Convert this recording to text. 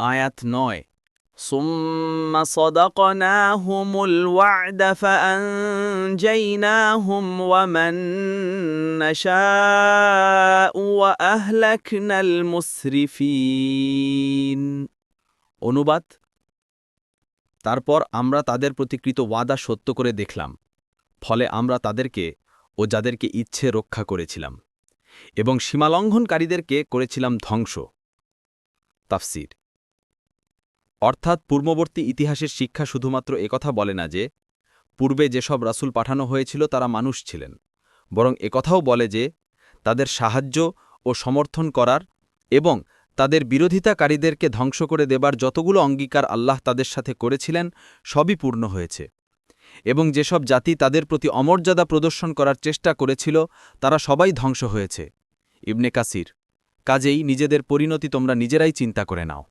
আয়াত নয় ثم صدقناهم الوعد فأنجيناهم ومن نشاء وأهلكنا المسرفين অনুবাদ তারপর আমরা তাদের প্রতিকৃত ওয়াদা সত্য করে দেখলাম ফলে আমরা তাদেরকে ও যাদেরকে ইচ্ছে রক্ষা করেছিলাম এবং সীমালঙ্ঘনকারীদেরকে করেছিলাম ধ্বংস তাফসির অর্থাৎ পূর্ববর্তী ইতিহাসের শিক্ষা শুধুমাত্র একথা বলে না যে, পূর্বে যেসব রাসূল পাঠানো হয়েছিল তারা মানুষ ছিলেন, বরং একথাও বলে যে, তাদের সাহায্য ও সমর্থন করার এবং তাদের বিরোধিতাকারীদেরকে ধ্বংস করে দেবার যতগুলো অঙ্গীকার আল্লাহ তাদের সাথে করেছিলেন, সবই পূর্ণ হয়েছে। এবং যেসব জাতি তাদের প্রতি অমর্যাদা প্রদর্শন করার চেষ্টা করেছিল, তারা সবাই ধ্বংস হয়েছে। ইবনে কাসির, কাজেই নিজেদের পরিণতি তোমরা নিজেরাই চিন্তা করে নাও।